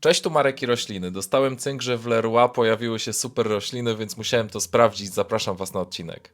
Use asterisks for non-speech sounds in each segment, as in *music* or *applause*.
Cześć, tu Marek i rośliny. Dostałem cynk, że w Leroy pojawiły się super rośliny, więc musiałem to sprawdzić. Zapraszam Was na odcinek.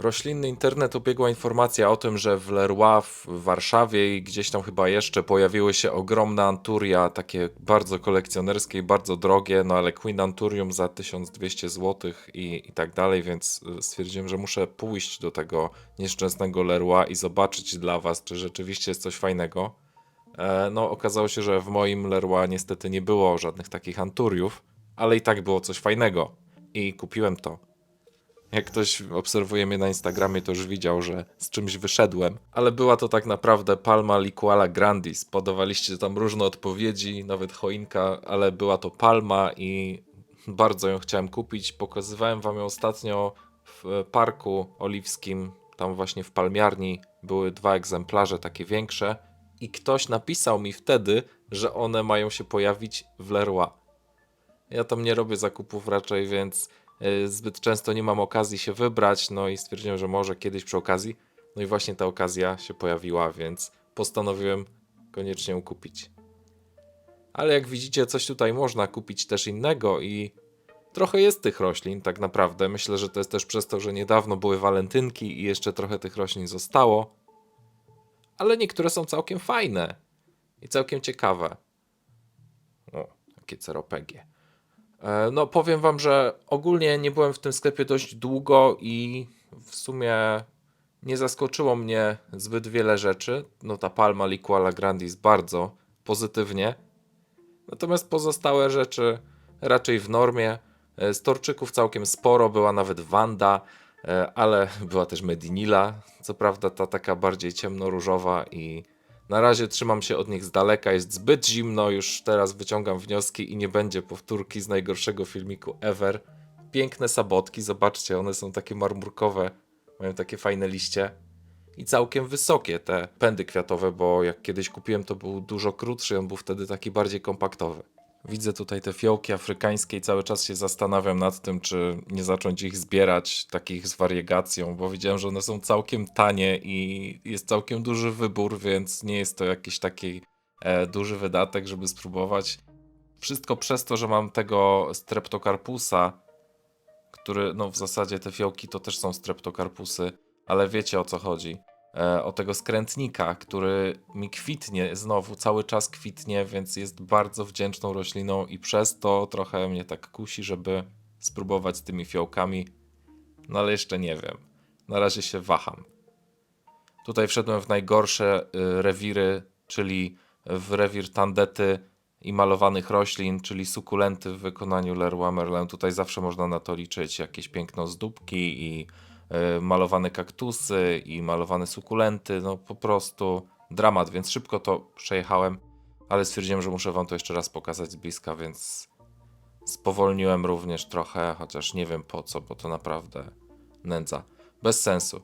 Roślinny internet obiegła informacja o tym, że w Leroy w Warszawie i gdzieś tam chyba jeszcze pojawiły się ogromne anturia, takie bardzo kolekcjonerskie i bardzo drogie, no ale Queen Anturium za 1200 zł i, i tak dalej, więc y, stwierdziłem, że muszę pójść do tego nieszczęsnego Leroy i zobaczyć dla Was, czy rzeczywiście jest coś fajnego. E, No, okazało się, że w moim Leroy niestety nie było żadnych takich anturiów, ale i tak było coś fajnego i kupiłem to. Jak ktoś obserwuje mnie na Instagramie, to już widział, że z czymś wyszedłem. Ale była to tak naprawdę Palma Liquala Grandis. Podawaliście tam różne odpowiedzi, nawet choinka, ale była to Palma i bardzo ją chciałem kupić. Pokazywałem wam ją ostatnio w parku oliwskim, tam właśnie w palmiarni. Były dwa egzemplarze, takie większe. I ktoś napisał mi wtedy, że one mają się pojawić w Leroy. Ja tam nie robię zakupów raczej, więc zbyt często nie mam okazji się wybrać, no i stwierdziłem, że może kiedyś przy okazji. No i właśnie ta okazja się pojawiła, więc postanowiłem koniecznie ją kupić. Ale jak widzicie, coś tutaj można kupić też innego i trochę jest tych roślin tak naprawdę. Myślę, że to jest też przez to, że niedawno były walentynki i jeszcze trochę tych roślin zostało. Ale niektóre są całkiem fajne i całkiem ciekawe. O, takie ceropegie. E, No, powiem wam, że ogólnie nie byłem w tym sklepie dość długo i w sumie nie zaskoczyło mnie zbyt wiele rzeczy. No, ta Palma Liquala Grandis bardzo pozytywnie. Natomiast pozostałe rzeczy raczej w normie. E, Z torczyków całkiem sporo, była nawet Wanda, e, ale była też Medinila. Co prawda ta taka bardziej ciemnoróżowa i na razie trzymam się od nich z daleka, jest zbyt zimno, już teraz wyciągam wnioski i nie będzie powtórki z najgorszego filmiku ever. Piękne sabotki, zobaczcie, one są takie marmurkowe, mają takie fajne liście i całkiem wysokie te pędy kwiatowe, bo jak kiedyś kupiłem to był dużo krótszy, on był wtedy taki bardziej kompaktowy. Widzę tutaj te fiołki afrykańskie i cały czas się zastanawiam nad tym, czy nie zacząć ich zbierać, takich z wariegacją, bo widziałem, że one są całkiem tanie i jest całkiem duży wybór, więc nie jest to jakiś taki e, duży wydatek, żeby spróbować. Wszystko przez to, że mam tego streptokarpusa, który, no w zasadzie te fiołki to też są streptokarpusy, ale wiecie o co chodzi. E, o tego skrętnika, który mi kwitnie znowu, cały czas kwitnie, więc jest bardzo wdzięczną rośliną i przez to trochę mnie tak kusi, żeby spróbować tymi fiołkami. No ale jeszcze nie wiem. Na razie się waham. Tutaj wszedłem w najgorsze y, rewiry, czyli w rewir tandety i malowanych roślin, czyli sukulenty w wykonaniu Leroy Merlin. Tutaj zawsze można na to liczyć jakieś piękno zdóbki i malowane kaktusy i malowane sukulenty. No po prostu dramat, więc szybko to przejechałem, ale stwierdziłem, że muszę wam to jeszcze raz pokazać z bliska, więc spowolniłem również trochę, chociaż nie wiem po co, bo to naprawdę nędza. Bez sensu.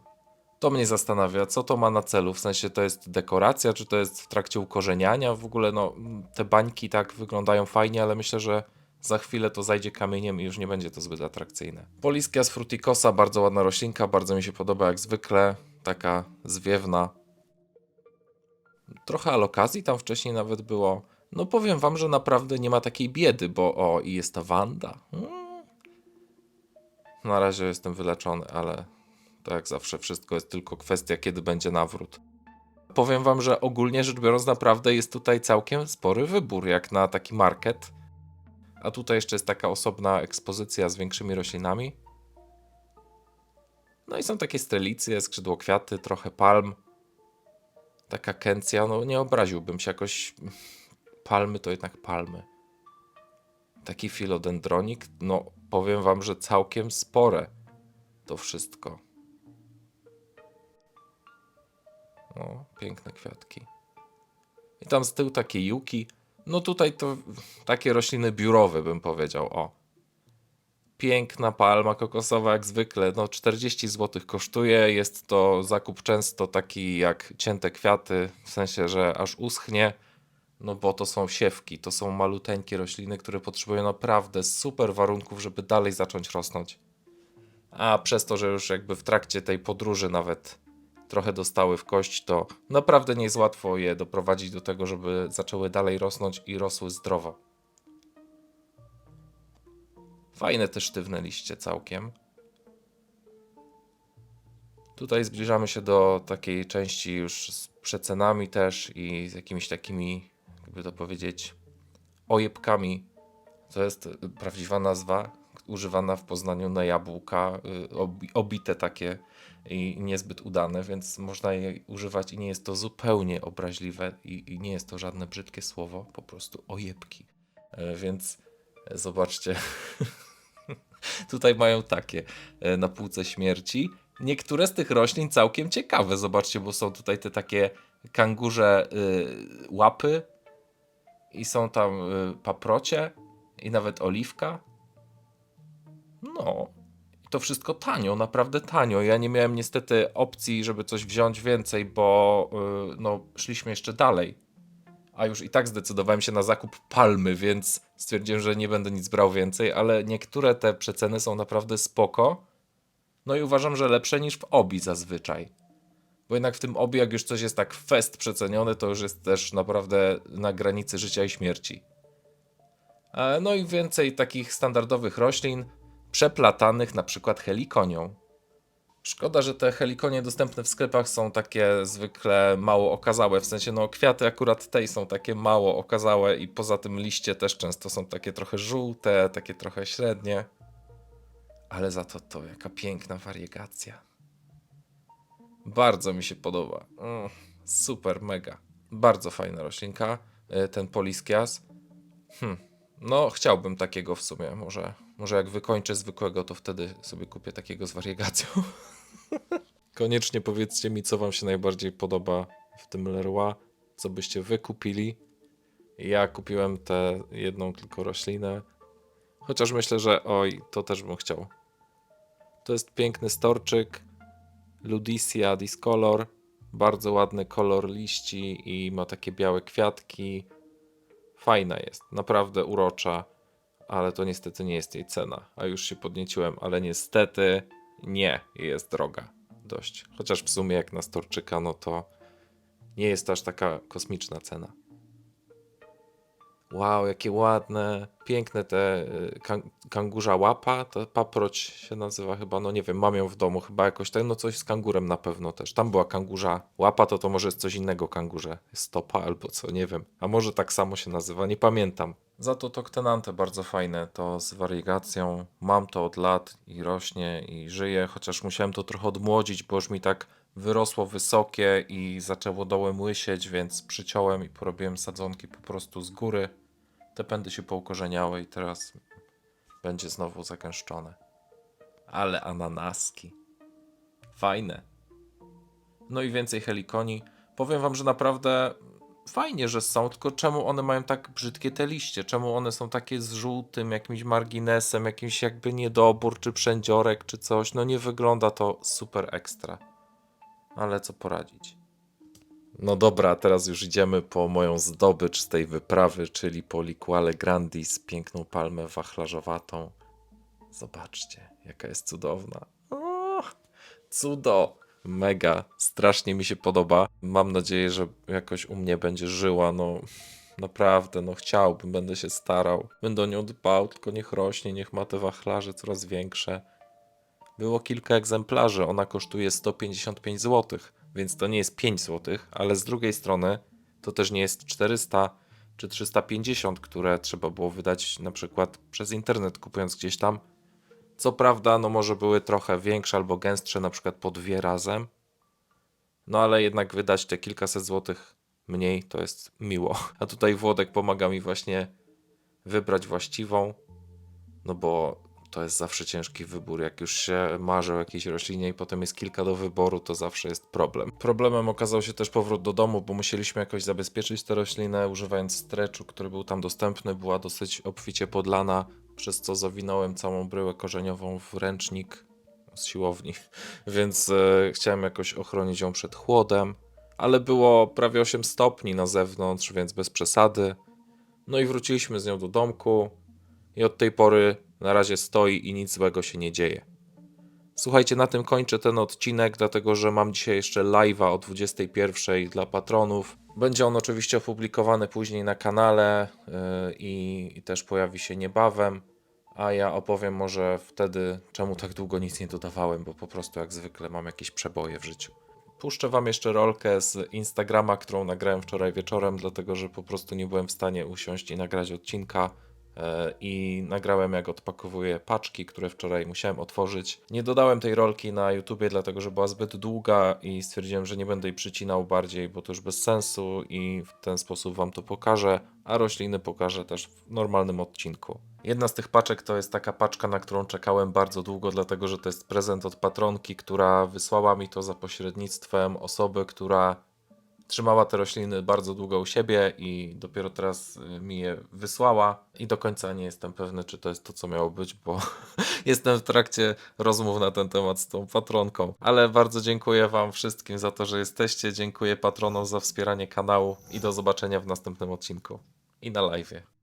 To mnie zastanawia, co to ma na celu, w sensie to jest dekoracja, czy to jest w trakcie ukorzeniania, w ogóle no, te bańki tak wyglądają fajnie, ale myślę, że za chwilę to zajdzie kamieniem i już nie będzie to zbyt atrakcyjne. Poliskias fruticosa, bardzo ładna roślinka, bardzo mi się podoba jak zwykle, taka zwiewna. Trochę alokazji tam wcześniej nawet było. No powiem wam, że naprawdę nie ma takiej biedy, bo o, i jest ta Wanda. Mm. Na razie jestem wyleczony, ale to jak zawsze wszystko jest tylko kwestia, kiedy będzie nawrót. Powiem wam, że ogólnie rzecz biorąc, naprawdę jest tutaj całkiem spory wybór, jak na taki market. A tutaj jeszcze jest taka osobna ekspozycja z większymi roślinami. No i są takie strelicje, skrzydłokwiaty, trochę palm. Taka kencja, no nie obraziłbym się jakoś. Palmy to jednak palmy. Taki filodendronik, no powiem wam, że całkiem spore to wszystko. O, piękne kwiatki. I tam z tyłu takie juki. No tutaj to takie rośliny biurowe bym powiedział, o. Piękna palma kokosowa jak zwykle, no 40 zł kosztuje, jest to zakup często taki jak cięte kwiaty, w sensie, że aż uschnie, no bo to są siewki, to są maluteńkie rośliny, które potrzebują naprawdę super warunków, żeby dalej zacząć rosnąć. A przez to, że już jakby w trakcie tej podróży nawet trochę dostały w kość, to naprawdę nie jest łatwo je doprowadzić do tego, żeby zaczęły dalej rosnąć i rosły zdrowo. Fajne te sztywne liście całkiem. Tutaj zbliżamy się do takiej części już z przecenami też i z jakimiś takimi, jakby to powiedzieć, ojebkami. To jest prawdziwa nazwa, używana w Poznaniu na jabłka, y, obi- obite takie i niezbyt udane, więc można je używać i nie jest to zupełnie obraźliwe i, i nie jest to żadne brzydkie słowo, po prostu ojebki. E, Więc zobaczcie, *laughs* tutaj mają takie e, na półce śmierci. Niektóre z tych roślin całkiem ciekawe, zobaczcie, bo są tutaj te takie kangurze y, łapy i są tam y, paprocie i nawet oliwka. No, to wszystko tanio, naprawdę tanio. Ja nie miałem niestety opcji, żeby coś wziąć więcej, bo y, no, szliśmy jeszcze dalej. A już i tak zdecydowałem się na zakup palmy, więc stwierdziłem, że nie będę nic brał więcej, ale niektóre te przeceny są naprawdę spoko. No i uważam, że lepsze niż w obi zazwyczaj. Bo jednak w tym obi, jak już coś jest tak fest przecenione, to już jest też naprawdę na granicy życia i śmierci. E, No i więcej takich standardowych roślin, przeplatanych na przykład helikonią. Szkoda, że te helikonie dostępne w sklepach są takie zwykle mało okazałe, w sensie no kwiaty akurat tej są takie mało okazałe i poza tym liście też często są takie trochę żółte, takie trochę średnie. Ale za to to jaka piękna wariegacja. Bardzo mi się podoba. Mm, super, mega. Bardzo fajna roślinka, y, ten poliskias. Hm. No, chciałbym takiego w sumie. Może, może jak wykończę zwykłego, to wtedy sobie kupię takiego z wariegacją. *laughs* Koniecznie powiedzcie mi, co wam się najbardziej podoba w tym Leroy, co byście wy kupili. Ja kupiłem tę jedną tylko roślinę, chociaż myślę, że oj, to też bym chciał. To jest piękny storczyk, Ludicia Discolor, bardzo ładny kolor liści i ma takie białe kwiatki. Fajna jest, naprawdę urocza, ale to niestety nie jest jej cena. A już się podnieciłem, ale niestety nie jest droga dość. Chociaż w sumie jak na storczyka, no to nie jest aż taka kosmiczna cena. Wow, jakie ładne, piękne te y, kan- kangurza łapa, to paproć się nazywa chyba, no nie wiem, mam ją w domu, chyba jakoś tak, no coś z kangurem na pewno też. Tam była kangurza łapa, to to może jest coś innego kangurze, stopa albo co, nie wiem. A może tak samo się nazywa, nie pamiętam. Za to Toktenante bardzo fajne, to z wariegacją, mam to od lat i rośnie i żyje, chociaż musiałem to trochę odmłodzić, bo już mi tak wyrosło wysokie i zaczęło dołem łysieć, więc przyciąłem i porobiłem sadzonki po prostu z góry. Te pędy się poukorzeniały i teraz będzie znowu zagęszczone. Ale ananaski. Fajne. No i więcej helikoni. Powiem wam, że naprawdę fajnie, że są, tylko czemu one mają tak brzydkie te liście? Czemu one są takie z żółtym jakimś marginesem, jakimś jakby niedobór, czy przędziorek, czy coś? No nie wygląda to super ekstra. Ale co poradzić? No dobra, teraz już idziemy po moją zdobycz z tej wyprawy, czyli po Liquale Grandis, piękną palmę wachlarzowatą. Zobaczcie, jaka jest cudowna. O, cudo! Mega, strasznie mi się podoba. Mam nadzieję, że jakoś u mnie będzie żyła. No, naprawdę, no chciałbym, będę się starał. Będę o nią dbał, tylko niech rośnie, niech ma te wachlarze coraz większe. Było kilka egzemplarzy, ona kosztuje 155 zł, więc to nie jest 5 zł, ale z drugiej strony to też nie jest 400 czy 350, które trzeba było wydać na przykład przez internet kupując gdzieś tam. Co prawda, no może były trochę większe albo gęstsze, na przykład po dwie razem, no ale jednak wydać te kilkaset złotych mniej to jest miło. A tutaj Włodek pomaga mi właśnie wybrać właściwą, no bo to jest zawsze ciężki wybór. Jak już się marzy o jakiejś roślinie i potem jest kilka do wyboru, to zawsze jest problem. Problemem okazał się też powrót do domu, bo musieliśmy jakoś zabezpieczyć tę roślinę, używając streczu, który był tam dostępny. Była dosyć obficie podlana, przez co zawinąłem całą bryłę korzeniową w ręcznik z siłowni, *laughs* więc e, chciałem jakoś ochronić ją przed chłodem. Ale było prawie 8 stopni na zewnątrz, więc bez przesady. No i wróciliśmy z nią do domku i od tej pory na razie stoi i nic złego się nie dzieje. Słuchajcie, na tym kończę ten odcinek, dlatego że mam dzisiaj jeszcze live'a o 21 dla patronów. Będzie on oczywiście opublikowany później na kanale i, i też pojawi się niebawem. A ja opowiem może wtedy, czemu tak długo nic nie dodawałem, bo po prostu jak zwykle mam jakieś przeboje w życiu. Puszczę Wam jeszcze rolkę z Instagrama, którą nagrałem wczoraj wieczorem, dlatego że po prostu nie byłem w stanie usiąść i nagrać odcinka. E, I nagrałem, jak odpakowuję paczki, które wczoraj musiałem otworzyć. Nie dodałem tej rolki na YouTubie, dlatego że była zbyt długa i stwierdziłem, że nie będę jej przycinał bardziej, bo to już bez sensu i w ten sposób Wam to pokażę, a rośliny pokażę też w normalnym odcinku. Jedna z tych paczek to jest taka paczka, na którą czekałem bardzo długo, dlatego że to jest prezent od patronki, która wysłała mi to za pośrednictwem osoby, która trzymała te rośliny bardzo długo u siebie i dopiero teraz y, mi je wysłała i do końca nie jestem pewny, czy to jest to, co miało być, bo *laughs* jestem w trakcie rozmów na ten temat z tą patronką. Ale bardzo dziękuję Wam wszystkim za to, że jesteście. Dziękuję patronom za wspieranie kanału i do zobaczenia w następnym odcinku i na live.